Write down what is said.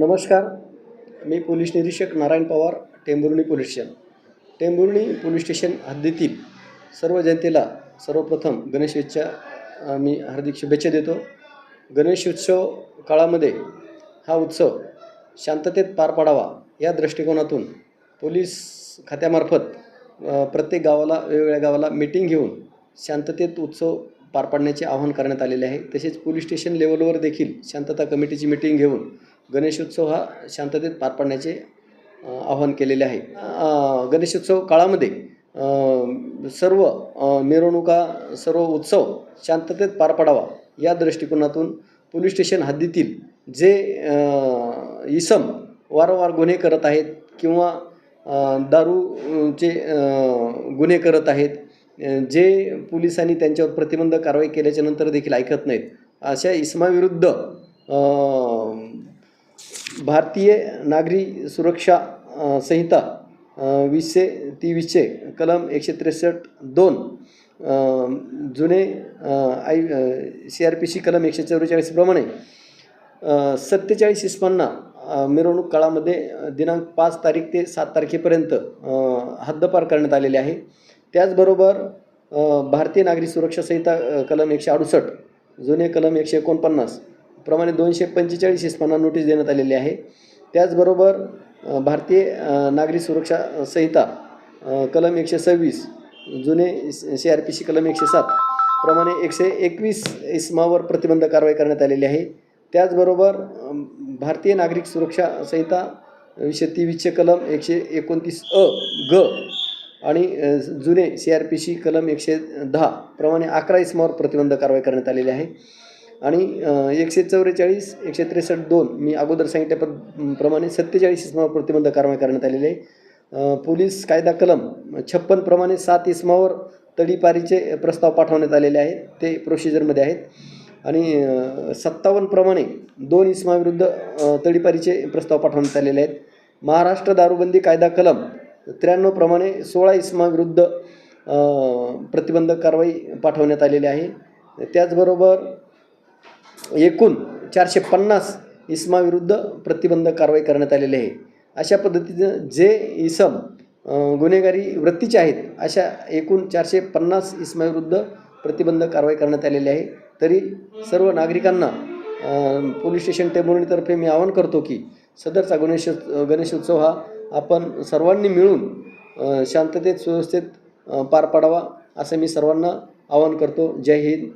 नमस्कार. मी पोलीस निरीक्षक Narayan Pawar Tembhurni police station. Tembhurni police station हद्दीतील सर्व जनतेला सर्वप्रथम गणेशोत्सवच्या मी हार्दिक शुभेच्छा देतो. गणेशोत्सव काळामध्ये हा उत्सव शांततेत पार पाडावा या दृष्टिकोनातून पोलीस खात्यामार्फत प्रत्येक गावाला वेगवेगळ्या गावाला मीटिंग घेऊन शांततेत उत्सव पार पाडण्याचे आवाहन करण्यात आलेले आहे. तसेच पोलीस स्टेशन लेवलवर देखील शांतता कमिटीची मीटिंग घेऊन गणेशोत्सव हा शांततेत पार पाडण्याचे आवाहन केलेले आहे. गणेशोत्सव काळामध्ये सर्व मिरवणुका सर्व उत्सव शांततेत पार पाडावा या दृष्टिकोनातून पोलीस स्टेशन हद्दीतील जे इसम वारंवार गुन्हे करत आहेत किंवा दारूचे गुन्हे करत आहेत जे पोलिसांनी त्यांच्यावर प्रतिबंध कारवाई केल्याच्यानंतर देखील ऐकत नाहीत अशा इसमाविरुद्ध भारतीय नागरी सुरक्षा संहिता वीसशे तीसशे कलम एकशे त्रेसष्ट दोन जुने I C R P C कलम एकशे चव्वेचाळीसप्रमाणे सत्तेचाळीस इस्मांना मिरवणूक काळामध्ये दिनांक पाच तारीख ते सात तारखेपर्यंत हद्दपार करण्यात आलेले आहे. त्याचबरोबर भारतीय नागरी सुरक्षा संहिता कलम एकशे अडुसष्ट जुने कलम एकशे एकोणपन्नास प्रमाणे दोनशे पंचेचाळीस इस्मांना नोटीस देण्यात आलेली आहे. त्याचबरोबर भारतीय नागरी सुरक्षा संहिता कलम एकशे सव्वीस जुने सी आर पी सी कलम एकशे सात प्रमाणे एकशे एकवीस इस्मावर प्रतिबंध कारवाई करण्यात आलेली आहे. त्याचबरोबर भारतीय नागरिक सुरक्षा संहिता एकशे तेवीसचे कलम एकशे एकोणतीस अ ग आणि जुने सी आर पी सी कलम एकशे दहा प्रमाणे अकरा इस्मावर प्रतिबंध कारवाई करण्यात आलेली आहे. आणि एकशे चौवेचाळीस एकशे त्रेसष्ट दोन मी अगोदर सांगितल्या प्रमाणे सत्तेचाळीस इसमावर प्रतिबंध कारवाई करण्यात आलेली आहे. पोलीस कायदा कलम छप्पन प्रमाणे सात इसमावर तडीपारीचे प्रस्ताव पाठवण्यात आलेले आहेत. ते प्रोसिजरमध्ये आहेत. आणि सत्तावन्न प्रमाणे दोन इसमाविरुद्ध तडीपारीचे प्रस्ताव पाठवण्यात आलेले आहेत. महाराष्ट्र दारूबंदी कायदा कलम त्र्याण्णव प्रमाणे सोळा इसमाविरुद्ध प्रतिबंधक कारवाई पाठवण्यात आलेली आहे. त्याचबरोबर एकूण चारशे पन्नास इसमाविरुद्ध प्रतिबंध कारवाई करण्यात आलेली आहे. अशा पद्धतीनं जे इसम गुन्हेगारी वृत्तीचे आहेत अशा एकूण चारशे पन्नास इस्माविरुद्ध प्रतिबंध कारवाई करण्यात आलेली आहे. तरी सर्व नागरिकांना पोलीस स्टेशन टेंभुर्णीतर्फे मी आवाहन करतो की सदरचा गणेश गणेशोत्सव हा आपण सर्वांनी मिळून शांततेत सुव्यवस्थेत पार पाडावा असं मी सर्वांना आवाहन करतो. जय हिंद.